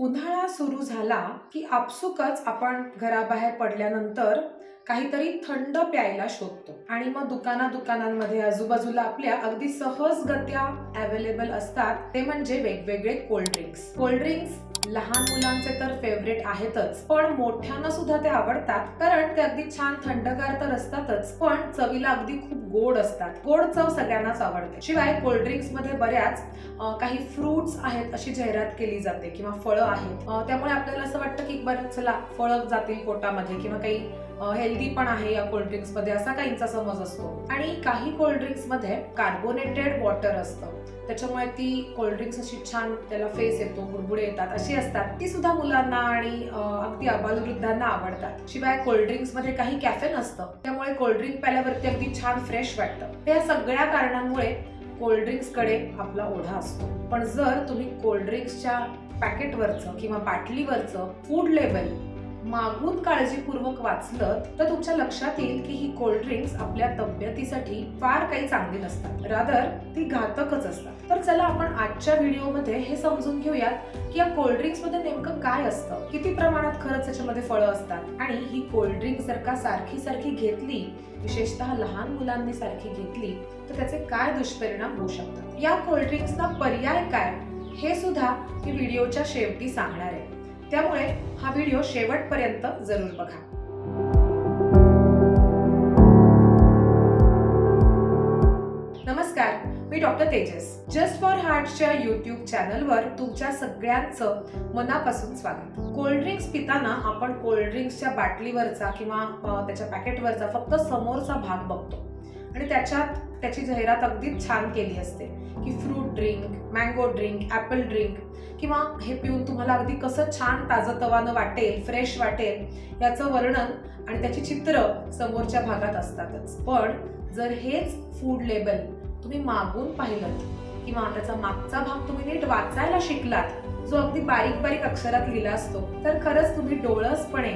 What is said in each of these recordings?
उन्हाळा सुरू झाला की आपसुकच आपण घराबाहेर पडल्यानंतर काहीतरी थंड प्यायला शोधतो. आणि मग दुकाना दुकानांमध्ये आजूबाजूला आपल्या अगदी सहजगत्या अवेलेबल असतात. ते म्हणजे वेगवेगळे कोल्ड ड्रिंक्स कोल्ड ड्रिंक्स लहान मुलांचे तर फेवरेट आहेतच. पण मोठ्यांना सुद्धा ते आवडतात. कारण ते अगदी छान थंडगार तर असतातच पण चवीला अगदी खूप गोड असतात. गोड चव सगळ्यांनाच आवडते. शिवाय कोल्ड्रिंक्समध्ये बऱ्याच काही फ्रुट्स आहेत अशी जाहिरात केली जाते किंवा फळं आहेत. त्यामुळे आपल्याला असं वाटतं की बरं चला फळं जातील पोटामध्ये किंवा काही हेल्दी पण आहे या कोल्ड्रिंक्समध्ये असा काहींचा समज असतो. आणि काही कोल्ड्रिंक्समध्ये कार्बोनेटेड वॉटर असतं. त्याच्यामुळे ती कोल्ड्रिंक्स अशी छान त्याला फेस येतो बुडबुडे येतात अशी असतात. ती सुद्धा मुलांना आणि अगदी अबालवृद्धांना आवडतात. शिवाय कोल्ड्रिंक्समध्ये काही कॅफेन असतं त्यामुळे कोल्ड्रिंक प्याल्यावरती अगदी छान फ्रेश वाटतं. त्या सगळ्या कारणांमुळे कोल्ड्रिंक्सकडे आपला ओढा असतो. पण जर तुम्ही कोल्ड्रिंक्सच्या पॅकेटवरचं किंवा बाटलीवरचं फूड लेबल मागून काळजीपूर्वक वाचलं तर तुमच्या लक्षात येईल की ही कोल्ड ड्रिंक्स आपल्या तब्येतीसाठी फार काही चांगली नसतात. रादर ती घातकच असतात. तर चला आपण आजच्या व्हिडिओमध्ये हे समजून घेऊयात की या कोल्ड्रिंक्समध्ये नेमकं काय असतं. किती प्रमाणात खरंच याच्यामध्ये फळं असतात. आणि ही कोल्ड्रिंक जर का सारखी सारखी घेतली विशेषतः लहान मुलांनी सारखी घेतली तर त्याचे काय दुष्परिणाम होऊ शकतात? या कोल्ड ड्रिंक्सचा पर्याय काय? हे सुद्धा मी व्हिडिओच्या शेवटी सांगणार आहे. त्यामुळे हा व्हिडिओ शेवटपर्यंत जरूर बघा. नमस्कार मी डॉक्टर तेजस. जस्ट फॉर हार्टच्या युट्यूब चॅनलवर तुमच्या सगळ्यांचं मनापासून स्वागत. कोल्ड्रिंक्स पिताना आपण कोल्ड्रिंक्सच्या बाटलीवरचा किंवा त्याच्या पॅकेटवरचा फक्त समोरचा भाग बघतो. आणि त्याच्यात त्याची जाहिरात अगदीच छान केली असते. की fruit drink mango drink apple drink किंवा हे पिऊन तुम्हाला अगदी कसं छान ताजं तवानं वाटेल फ्रेश वाटेल याचं वर्णन आणि त्याची चित्र समोरच्या भागात असतातच. पण जर हेच फूड लेबल तुम्ही मागून पाहिलं किंवा त्याचा मागचा भाग तुम्ही नीट वाचायला शिकलात जो अगदी बारीक बारीक अक्षरात लिहिला असतो तर खरंच तुम्ही डोळसपणे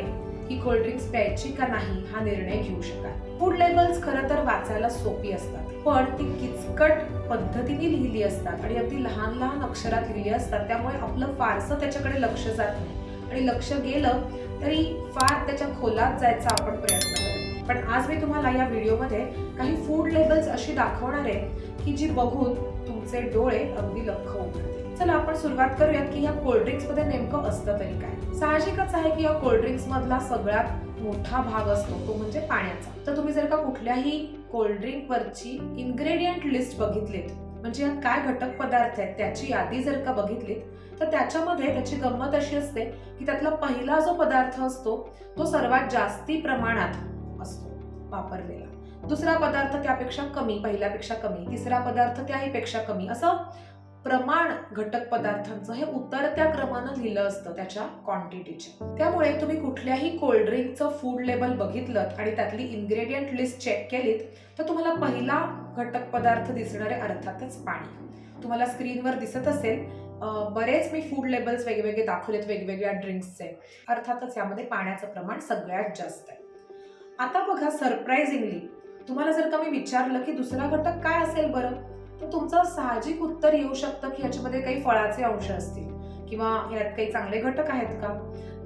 ही कोल्ड्रिंक्स प्यायची का नाही हा निर्णय घेऊ शकाल. फूड लेबल्स खरं तर वाचायला सोपी असतात पण ती किचकट पद्धतीने लिहिली असतात आणि अगदी लहान लहान अक्षरात लिहिली असतात त्यामुळे आपलं फारसं त्याच्याकडे लक्ष जात नाही. आणि लक्ष गेलं तरी फार त्याच्या खोलात जायचा आपण प्रयत्न करतो पण आज मी तुम्हाला या व्हिडिओमध्ये काही फूड लेबल्स अशी दाखवणार आहे की जी बघून तुमचे डोळे अगदी लख उघडतील. चला आपण सुरुवात करूयात की या कोल्ड्रिंक्समध्ये नेमकं असतं तरी काय. साहजिकच आहे की या कोल्ड्रिंक्स मधला सगळ्यात मोठा भाग असतो तो म्हणजे पाण्याचा. तर तुम्ही जर का कुठल्याही कोल्ड्रिंक वरची इन्ग्रेडियंट लिस्ट बघितलीत म्हणजे यात काय घटक पदार्थ आहेत त्याची यादी जर का बघितलीत तर त्याच्यामध्ये त्याची गंमत अशी असते की त्यातला पहिला जो पदार्थ असतो तो सर्वात जास्ती प्रमाणात असतो वापरलेला. दुसरा पदार्थ त्यापेक्षा कमी पहिल्यापेक्षा कमी तिसरा पदार्थ त्याहीपेक्षा कमी असं प्रमाण घटक पदार्थांचं हे उतरत्या क्रमानं लिहिलं असतं त्याच्या क्वांटिटीच्या त्यामुळे तुम्ही कुठल्याही कोल्ड्रिंकचं फूड लेबल बघितलं आणि त्यातली इन्ग्रेडियंट लिस्ट चेक केलीत तर तुम्हाला पहिला घटक पदार्थ दिसणारे अर्थातच पाणी. तुम्हाला स्क्रीनवर दिसत असेल बरेच मी फूड लेबल्स वेगवेगळे दाखवलेत वेगवेगळ्या ड्रिंक्सचे अर्थातच यामध्ये पाण्याचं प्रमाण सगळ्यात जास्त आहे. आता बघा सरप्राइझिंगली तुम्हाला जर का मी विचारलं की दुसरा घटक काय असेल बरं? तर तुमचं साहजिक उत्तर येऊ शकतं की याच्यामध्ये काही फळाचे अंश असतील किंवा यात काही चांगले घटक आहेत का?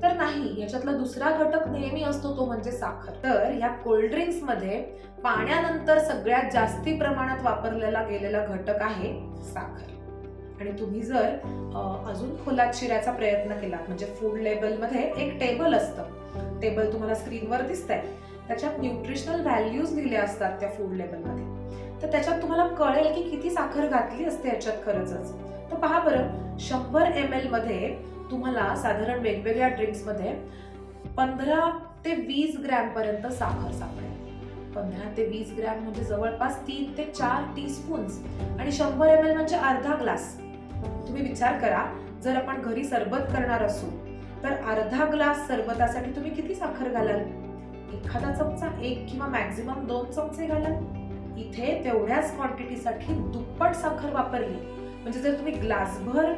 तर नाही याच्यातला दुसरा घटक नेहमी असतो तो म्हणजे साखर. तर या कोल्ड्रिंक्समध्ये पाण्यानंतर सगळ्यात जास्ती प्रमाणात वापरलेला गेलेला घटक आहे साखर. आणि तुम्ही जर अजून खोलात शिरायचा प्रयत्न केला म्हणजे फूड लेबलमध्ये एक टेबल असतं. टेबल तुम्हाला स्क्रीनवर दिसतंय. त्याच्यात न्यूट्रिशनल व्हॅल्यूज दिल्या असतात त्या फूड लेबलमध्ये तर त्याच्यात तुम्हाला कळेल की किती साखर घातली असते याच्यात खरंच तर पहा बरं शंभर एम एलमध्ये तुम्हाला साधारण वेगवेगळ्या ड्रिंक्समध्ये पंधरा ते वीस ग्रॅमपर्यंत साखर सापडेल. पंधरा ते वीस ग्रॅम म्हणजे जवळपास तीन ते चार टीस्पून्स आणि शंभर एम एल म्हणजे अर्धा ग्लास तुम्ही विचार करा जर आपण घरी सरबत करणार असू तर अर्धा ग्लास सरबतासाठी तुम्ही किती साखर घालाल? एखादा चमचा एक किंवा मॅक्झिमम दोन चमचे घालाल इथे तेवढ्याच क्वांटिटीसाठी दुप्पट साखर वापरली. म्हणजे जर तुम्ही ग्लासभर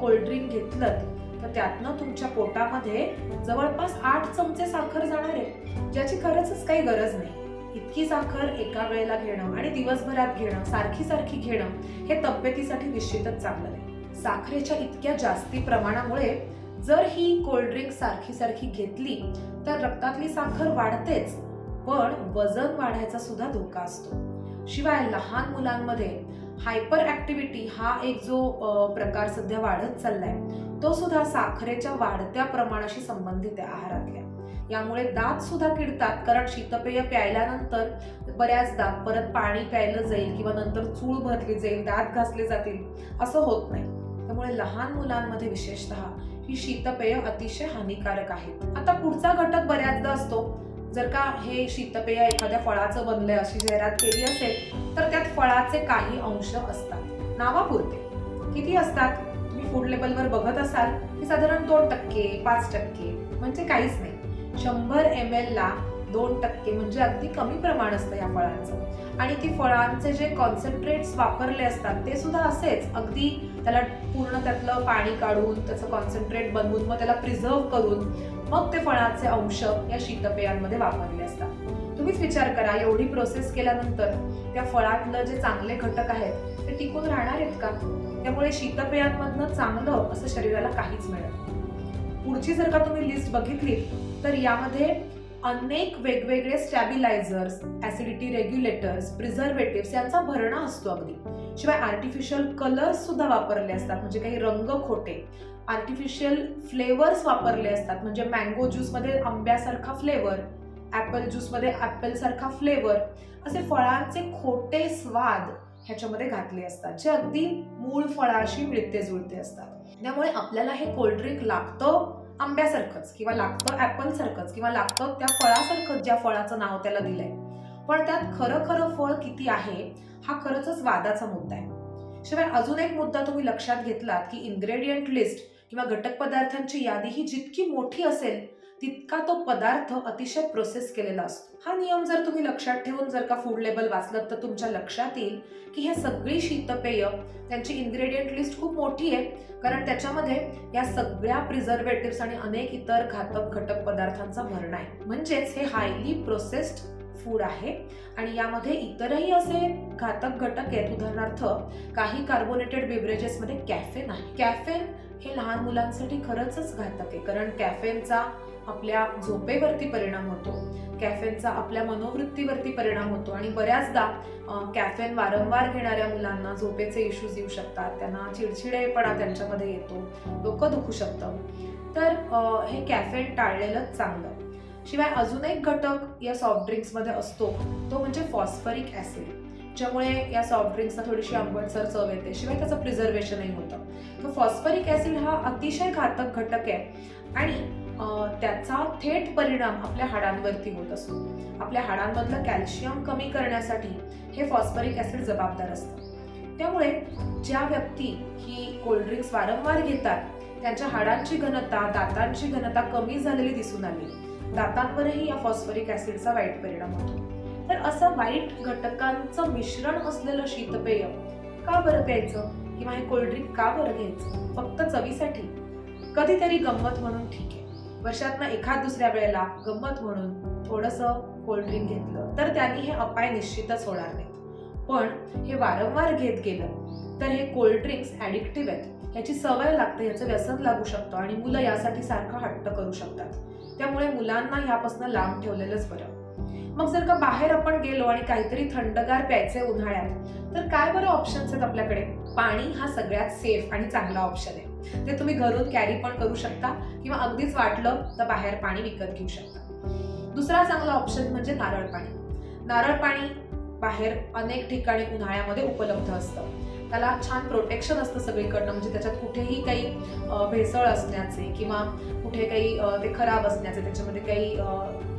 कोल्ड्रिंक घेतलं तर त्यातनं तुमच्या पोटामध्ये जवळपास आठ चमचे साखर जाणार आहे. ज्याची खरंच काही गरज नाही. इतकी साखर एका वेळेला घेणं आणि दिवसभरात घेणं सारखी सारखी घेणं हे तब्येतीसाठी निश्चितच चांगलं नाही. साखरेच्या इतक्या जास्ती प्रमाणामुळे जर ही कोल्ड्रिंक सारखी सारखी घेतली तर रक्तातली साखर वाढतेच पण वजन वाढायचा सुद्धा धोका असतो. शिवाय लहान मुलांमध्ये हायपर ऍक्टिव्हिटी हा एक जो प्रकार सध्या वाढत चाललाय तो सुद्धा साखरेच्या वाढत्या प्रमाणाशी संबंधित आहे आहारातल्या. यामुळे दात सुद्धा किडतात कारण शीतपेय प्यायल्यानंतर बऱ्याचदा परत पाणी प्यायलं जाईल किंवा नंतर चूळ भरली जाईल दात घासले जातील असं होत नाही. त्यामुळे लहान मुलांमध्ये विशेषतः ही शीतपेय अतिशय हानिकारक आहेत आता पुढचा घटक बऱ्याचदा असतो. जर का हे शीतपेय एखाद्या फळाचं बनलंय अशी जाहिरात केली असेल तर त्यात फळाचे काही अंश असतात. नावापुरते. किती असतात? तुम्ही फूड लेबलवर बघत असाल की साधारण दोन टक्के पाच टक्के म्हणजे काहीच नाही. शंभर एम एल ला दोन टक्के म्हणजे अगदी कमी प्रमाण असतं या फळांचं. आणि ती फळांचे जे कॉन्सन्ट्रेट्स वापरले असतात ते सुद्धा असेच. अगदी त्याला पूर्ण त्यातलं पाणी काढून त्याचं कॉन्सन्ट्रेट बनवून मग त्याला प्रिझर्व करून मग ते फळाचे अंश या शीतपेयांमध्ये वापरले असतात. तुम्हीच विचार करा एवढी प्रोसेस केल्यानंतर त्या फळातलं जे चांगले घटक आहेत ते टिकून राहणार आहेत का? त्यामुळे शीतपेयांमधनं चांगलं असं शरीराला काहीच मिळत नाही. पुढची जर का तुम्ही लिस्ट बघितली तर यामध्ये अनेक वेगवेगळे स्टॅबिलायझर्स ऍसिडिटी रेग्युलेटर्स प्रिझर्वेटिव्ह यांचा भरणा असतो अगदी. शिवाय आर्टिफिशियल कलर्स सुद्धा वापरले असतात म्हणजे काही रंग खोटे. आर्टिफिशियल फ्लेवर्स वापरले असतात म्हणजे मँगो ज्यूसमध्ये आंब्यासारखा फ्लेवर ॲपल ज्यूसमध्ये ॲपलसारखा फ्लेवर असे फळांचे खोटे स्वाद ह्याच्यामध्ये घातले असतात जे अगदी मूळ फळाशी मिळते जुळते असतात. त्यामुळे आपल्याला हे कोल्ड्रिंक लागतं आंब्यासारखंच किंवा लागतं ऍपल सारखंच किंवा लागतं त्या फळासारखंच ज्या फळाचं नाव त्याला दिलंय. पण त्यात खरं खरं फळ किती आहे हा खरंच वादाचा मुद्दा आहे. शिवाय अजून एक मुद्दा तुम्ही लक्षात घेतलात की इन्ग्रेडियंट लिस्ट किंवा घटक पदार्थांची यादी ही जितकी मोठी असेल तितका तो पदार्थ अतिशय प्रोसेस केलेला असतो. हा नियम जर तुम्ही लक्षात ठेवून जर का फूड लेबल वाचलं तर तुमच्या लक्षात येईल की हे सगळी शीतपेय त्यांची इन्ग्रेडियंट लिस्ट खूप मोठी आहे. कारण त्याच्यामध्ये या सगळ्या प्रिझर्वेटिव्स आणि अनेक इतर घातक घटक पदार्थांचा भरणा आहे. म्हणजेच हे हायली प्रोसेस्ड फूड आहे. आणि यामध्ये इतरही असे घातक घटक आहेत. उदाहरणार्थ काही कार्बोनेटेड बेवरेजेसमध्ये कॅफेन आहे. कॅफेन हे लहान मुलांसाठी खरंच घातक आहे. कारण कॅफेनचा आपल्या झोपेवरती परिणाम होतो. कॅफेनचा आपल्या मनोवृत्तीवरती परिणाम होतो आणि बऱ्याचदा कॅफेन वारंवार घेणाऱ्या मुलांना झोपेचे इश्यूज येऊ शकतात. त्यांना चिडचिडेपणा त्यांच्यामध्ये येतो. डोकं दुखू शकतं. तर हे कॅफेन टाळलेलंच चांगलं. शिवाय अजून एक घटक या सॉफ्ट ड्रिंक्समध्ये असतो. तो म्हणजे फॉस्फरिक ॲसिड ज्यामुळे या सॉफ्ट ड्रिंक्सना थोडीशी आंबटसर चव येते. शिवाय त्याचं प्रिझर्वेशनही होतं. तर फॉस्फरिक ॲसिड हा अतिशय घातक घटक आहे. आणि त्याचा थेट परिणाम आपल्या हाडांवरती होत असतो. आपल्या हाडांमधलं कॅल्शियम कमी करण्यासाठी हे फॉस्फरिक ॲसिड जबाबदार असतं. त्यामुळे ज्या व्यक्ती ही कोल्ड्रिंक्स वारंवार घेतात त्यांच्या हाडांची घनता दातांची घनता कमी झालेली दिसून आली. दातांवरही या फॉस्फरिक ॲसिडचा वाईट परिणाम होतो. तर असं वाईट घटकांचं मिश्रण असलेलं शीतपेय का बरं प्यायचं? किंवा हे कोल्ड्रिंक का बरं घ्यायचं? फक्त चवीसाठी? कधीतरी गंमत म्हणून ठीक आहे. वर्षातनं एखाद दुसऱ्या वेळेला गंमत म्हणून थोडंसं कोल्ड्रिंक घेतलं तर त्यांनी हे अपाय निश्चितच होणार नाहीत. पण हे वारंवार घेत गेलं तर हे कोल्ड्रिंक्स ॲडिक्टिव्ह आहेत. ह्याची सवय लागते ह्याचं व्यसन लागू शकतं आणि मुलं यासाठी सारखं हट्ट करू शकतात. त्यामुळे मुलांना ह्यापासून लांब ठेवलेलंच बरं. मग जर का बाहेर आपण गेलो आणि काहीतरी थंडगार प्यायचंय उन्हाळ्यात तर काय बरं ऑप्शन्स आहेत आपल्याकडे? पाणी हा सगळ्यात सेफ आणि चांगला ऑप्शन आहे. ते तुम्ही घरून कॅरी पण करू शकता किंवा अगदीच वाटलं तर बाहेर पाणी विकत घेऊ शकता. दुसरा चांगला ऑप्शन म्हणजे नारळ पाणी. नारळ पाणी बाहेर अनेक ठिकाणी उन्हाळ्यामध्ये उपलब्ध असतं. त्याला छान प्रोटेक्शन असतं सगळीकडनं म्हणजे त्याच्यात कुठेही काही भेसळ असण्याचे किंवा कुठे काही ते खराब असण्याचे त्याच्यामध्ये काही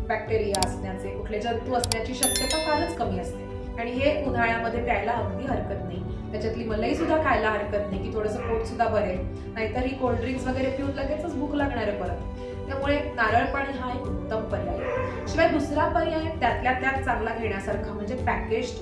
बॅक्टेरिया असण्याचे कुठले जंतू असण्याची शक्यता फारच कमी असते. आणि हे उन्हाळ्यामध्ये प्यायला अगदी हरकत नाही. त्याच्यातली मलई सुद्धा खायला हरकत नाही की थोडंसं पोट सुद्धा भरेल नाहीतर ही कोल्ड ड्रिंक्स वगैरे पिऊन लगेचच भूक लागणार आहे परत. त्यामुळे नारळ पाणी हा एक उत्तम पर्याय आहे. शिवाय दुसरा पर्याय त्यातल्या त्यात चांगला घेण्यासारखा म्हणजे पॅकेज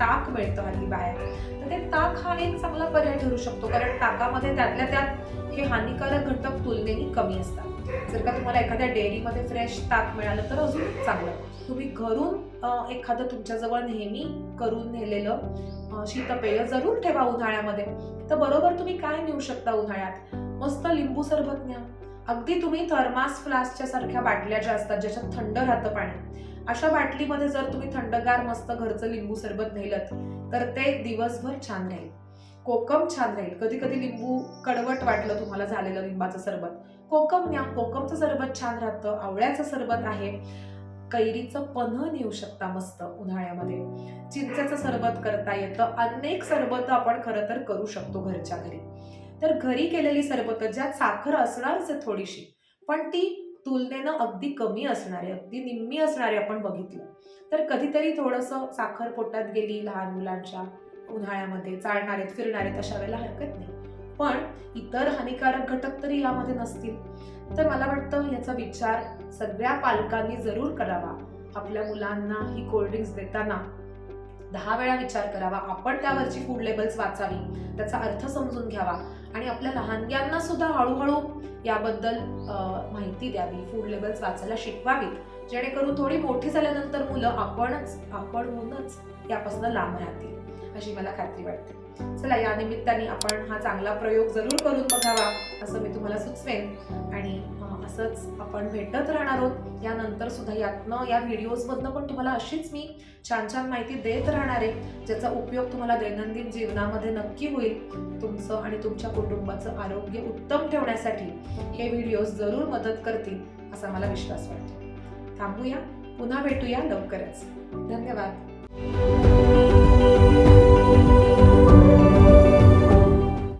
ताक मिळतं हल्ली बाहेर. तर ते ताक हा एक चांगला पर्याय ठरू शकतो कारण ताकामध्ये त्यातल्या त्यात हे हानिकारक घटक तुलनेने कमी असतात. जर का तुम्हाला एखाद्या डेअरीमध्ये फ्रेश ताक मिळालं तर अजून चांगलं. तुम्ही घरून एखादं तुमच्याजवळ नेहमी करून नेलेलं शीतपेय जरूर ठेवा उन्हाळ्यामध्ये. तर बरोबर तुम्ही काय नेऊ शकता उन्हाळ्यात? मस्त लिंबू सरबत न्या. अगदी तुम्ही थर्मास फ्लास्कच्या सारख्या बाटल्या ज्या असतात ज्याच्यात थंड राहतं पाणी. अशा बाटलीमध्ये जर तुम्ही थंडगार मस्त घरचं लिंबू सरबत नेलत तर ते दिवसभर छान राहील. कोकम छान राहील. कधी कधी लिंबू कडवट वाटलं तुम्हाला झालेलं लिंबाचं सरबत. कोकम न्या कोकमचं सरबत छान राहतं आवळ्याचं सरबत आहे. कैरीचं पन्ह नेऊ शकता मस्त उन्हाळ्यामध्ये. चिंचेचं सरबत करता येतं. अनेक सरबत आपण खरं तर करू शकतो घरच्या घरी. तर घरी केलेली सरबत ज्यात साखर असणारच आहे थोडीशी पण ती तुलनेनं अगदी कमी असणारे अगदी निम्मी असणारे आपण बघितलं. तर कधीतरी थोडंसं साखर पोटात गेली लहान मुलांच्या उन्हाळ्यामध्ये चालणारेत फिरणारेत अशा वेळेला हरकत नाही. पण इतर हानिकारक घटक तरी यामध्ये नसतील. तर मला वाटतं याचा विचार सगळ्या पालकांनी जरूर करावा. आपल्या मुलांना ही कोल्ड्रिंक्स देताना दहा वेळा विचार करावा. आपण त्यावरची फूड लेबल्स वाचावी. त्याचा अर्थ समजून घ्यावा. आणि आपल्या लहानग्यांना सुद्धा हळूहळू याबद्दल माहिती द्यावी. फूड लेबल्स वाचायला शिकवावीत. जेणेकरून थोडी मोठी झाल्यानंतर मुलं आपणच आपण होऊनच यापासून लांब राहतील. अशी मला खात्री वाटते. चला या निमित्ताने आपण हा चांगला प्रयोग जरूर करून बघावा असं मी तुम्हाला सुचवेन. आणि असंच आपण भेटत राहणार आहोत. यानंतर सुद्धा यातनं या व्हिडिओजमधनं पण तुम्हाला अशीच मी छान छान माहिती देत राहणार आहे ज्याचा उपयोग तुम्हाला दैनंदिन जीवनामध्ये नक्की होईल. तुमचं आणि तुमच्या कुटुंबाचं आरोग्य उत्तम ठेवण्यासाठी हे व्हिडिओज जरूर मदत करतील असा मला विश्वास वाटतो. थांबूया पुन्हा भेटूया लवकरच. धन्यवाद.